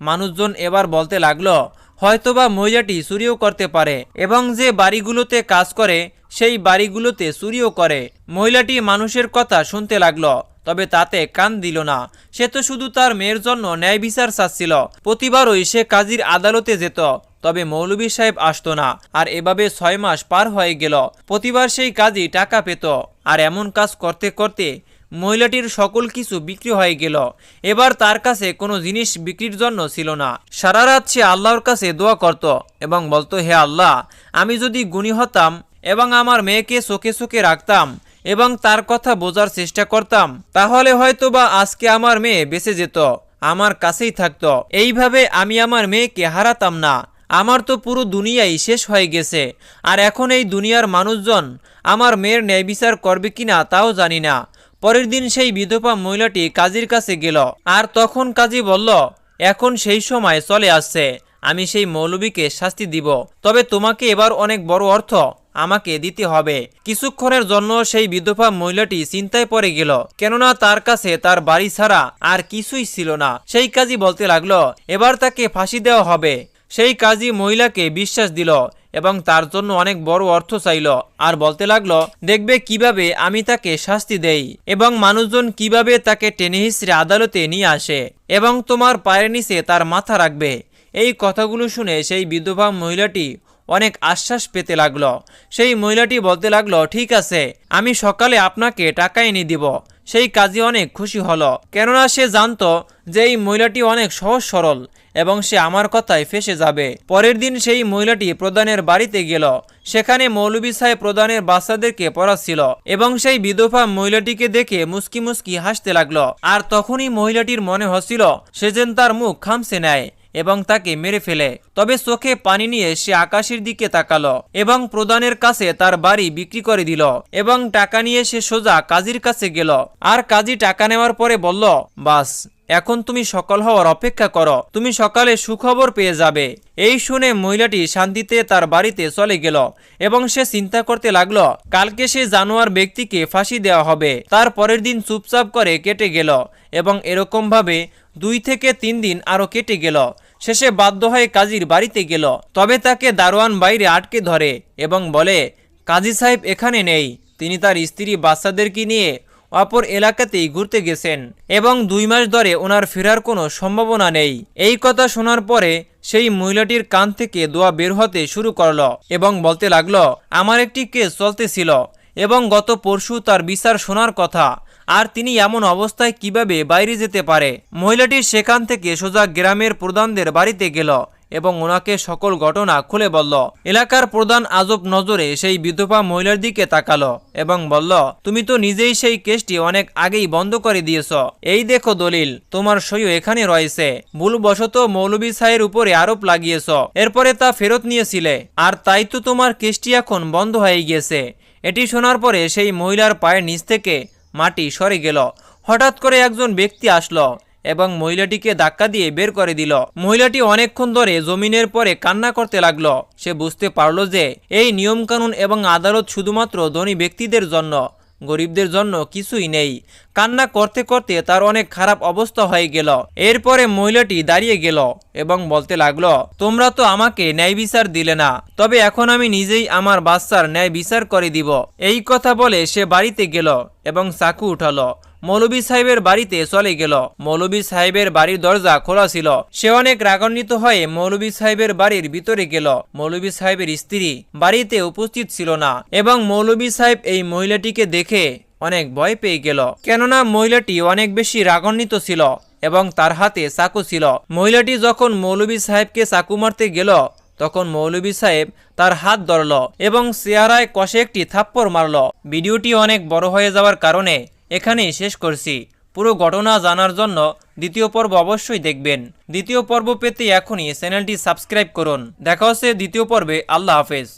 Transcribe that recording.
মানুষজন এবার বলতে লাগল, হয়তোবা মহিলাটি চুরিও করতে পারে এবং যে বাড়িগুলোতে কাজ করে, সেই বাড়িগুলোতে চুরিও করে। মহিলাটি মানুষের কথা শুনতে লাগল, তবে তাতে কান দিল না। সে তো শুধু তার মেয়ের জন্য ন্যায় বিচার চাচ্ছিল। প্রতিবারই সে কাজীর আদালতে যেত, তবে মৌলভী সাহেব আসতো না, আর এভাবে ছয় মাস পার হয়ে গেল। প্রতিবার সেই কাজী টাকা পেত, আর এমন কাজ করতে করতে মহিলাটির সকল কিছু বিক্রি হয়ে গেল। এবার তার কাছে কোনো জিনিস বিক্রির জন্য ছিল না। সারা রাত সে আল্লাহর কাছে দোয়া করত এবং বলতো, হে আল্লাহ, আমি যদি গুণী হতাম এবং আমার মেয়েকে চোখে চোখে রাখতাম এবং তার কথা বোঝার চেষ্টা করতাম, তাহলে হয়তোবা আজকে আমার মেয়ে বেঁচে যেত, আমার কাছেই থাকত। এইভাবে আমি আমার মেয়েকে হারাতাম না। আমার তো পুরো দুনিয়াই শেষ হয়ে গেছে। আর এখন এই দুনিয়ার মানুষজন আমার মেয়ের ন্যায় বিচার করবে কিনা তাও জানি না। পরের দিন সেই বিধবা মহিলাটি কাজীর কাছে গেল। আর তখন কাজী বলল, এখন সেই সময় চলে আসছে। আমি সেই মৌলবীকে শাস্তি দিব। তবে তোমাকে এবার অনেক বড় অর্থ আমাকে দিতে হবে। কিছুক্ষণের জন্য সেই বিধবা মহিলাটি চিন্তায় পড়ে গেল। কেননা তার কাছে তার বাড়ি ছাড়া আর কিছুই ছিল না। সেই কাজী বলতে লাগল, এবার তাকে ফাঁসি দেওয়া হবে। সেই কাজী মহিলাকে বিশ্বাস দিল। এবং তার জন্য অনেক বড় অর্থ চাইল। আর বলতে লাগল, দেখবে কীভাবে আমি তাকে শাস্তি দেই এবং মানুষজন কীভাবে তাকে টেনে হিসড়ে আদালতে নিয়ে আসে এবং তোমার পায়ের নিচে তার মাথা রাখবে। এই কথাগুলো শুনে সেই বিধবা মহিলাটি অনেক আশ্বাস পেতে লাগল। সেই মহিলাটি বলতে লাগল, ঠিক আছে, আমি সকালে আপনাকে টাকা এনে দিব। সেই কাজী অনেক খুশি হলো। কেননা সে জানতো যে এই মহিলাটি অনেক সহজ সরল এবং সে আমার কথায় ফেসে যাবে। পরের দিন সেই মহিলাটি প্রধানের বাড়িতে গেল। সেখানে মৌলবী সাহেব প্রধানের বাচ্চাদেরকে পড়াচ্ছিল এবং সেই বিধবা মহিলাটিকে দেখে মুস্কি মুস্কি হাসতে লাগল। আর তখনই মহিলাটির মনে হচ্ছিল, সে যেন তার মুখ খামছে নেয়। এবং তাকে মেরে ফেলে। তবে চোখে পানি নিয়ে সে আকাশের দিকে তাকালো এবং প্রধানের কাছে তার বাড়ি বিক্রি করে দিল এবং টাকা নিয়ে সে সোজা কাজীর কাছে গেল। আর কাজী টাকা নেওয়ার পরে বলল, বাস, এখন তুমি সকাল হওয়ার অপেক্ষা করো। তুমি সকালে সুখবর পেয়ে যাবে। এই শুনে মহিলাটি শান্তিতে তার বাড়িতে চলে গেল এবং সে চিন্তা করতে লাগল, কালকে সে জানোয়ার ব্যক্তিকে ফাঁসি দেওয়া হবে। তার পরের দিন চুপচাপ করে কেটে গেল এবং এরকমভাবে দুই থেকে তিন দিন আরও কেটে গেল। শেষে বাধ্য হয়ে কাজীর বাড়িতে গেল। তবে তাকে দারোয়ান বাইরে আটকে ধরে এবং বলে, কাজী সাহেব এখানে নেই। তিনি তার স্ত্রী বাচ্চাদেরকে নিয়ে অপর এলাকাতেই ঘুরতে গেছেন এবং দুই মাস ধরে ওনার ফেরার কোনো সম্ভাবনা নেই। এই কথা শোনার পরে সেই মহিলাটির কান থেকে দোয়া বের হতে শুরু করল এবং বলতে লাগল, আমার একটি কেস চলতেছিল এবং গত পরশু তার বিচার শোনার কথা। আর তিনি এমন অবস্থায় কীভাবে বাইরে যেতে পারে? মহিলাটি সেখান থেকে সোজা গ্রামের প্রধানদের বাড়িতে গেল এবং ওনাকে সকল ঘটনা খুলে বলল। এলাকার প্রধান আজব নজরে সেই বিধবা মহিলার দিকে তাকালো এবং বলল, তুমি তো নিজেই সেই কেসটি অনেক আগেই বন্ধ করে দিয়েছ। এই দেখো দলিল, তোমার সইও এখানে রয়েছে। ভুলবশত মৌলবী সাহের উপরে আরোপ লাগিয়েছ। এরপরে তা ফেরত নিয়েছিলে। আর তাই তো তোমার কেসটি এখন বন্ধ হয়ে গিয়েছে। এটি শোনার পরে সেই মহিলার পায়ের নিচ থেকে মাটি সরে গেল। হঠাৎ করে একজন ব্যক্তি আসলো এবং মহিলাটিকে ধাক্কা দিয়ে বের করে দিল। মহিলাটি অনেকক্ষণ ধরে জমিনের পরে কান্না করতে লাগল। সে বুঝতে পারল যে এই নিয়মকানুন এবং আদালত শুধুমাত্র ধনী ব্যক্তিদের জন্য গরিবদের জন্য কিছুই নেই। কান্না করতে করতে তার অনেক খারাপ অবস্থা হয়ে গেল। এরপরে মহিলাটি দাঁড়িয়ে গেল এবং বলতে লাগল, তোমরা তো আমাকে ন্যায় বিচার দিলে না, তবে এখন আমি নিজেই আমার বাচ্চার ন্যায় বিচার করে দিব। এই কথা বলে সে বাড়িতে গেল এবং চাকু উঠালো। মৌলবী সাহেবের বাড়িতে চলে গেল। মৌলবী সাহেবের বাড়ির দরজা খোলা ছিল। সে অনেক রাগান্বিত হয়ে মৌলবী সাহেবের বাড়ির ভিতরে গেল। মৌলবী সাহেবের স্ত্রী বাড়িতে উপস্থিত ছিল না এবং মৌলবী সাহেব এই মহিলাটিকে দেখে অনেক ভয় পেয়ে গেল। কেননা মহিলাটি অনেক বেশি রাগান্বিত ছিল এবং তার হাতে চাকু ছিল। মহিলাটি যখন মৌলবী সাহেবকে চাকু মারতে গেল, তখন মৌলবী সাহেব তার হাত ধরল এবং চেহারায় কষে একটি থাপ্পড় মারল। ভিডিওটি অনেক বড় হয়ে যাওয়ার কারণে এখানেই শেষ করছি। পুরো ঘটনা জানার জন্য দ্বিতীয় পর্ব অবশ্যই দেখবেন। দ্বিতীয় পর্ব পেতে এখনই চ্যানেলটি সাবস্ক্রাইব করুন। দেখা হচ্ছে দ্বিতীয় পর্বে। আল্লাহ হাফেজ।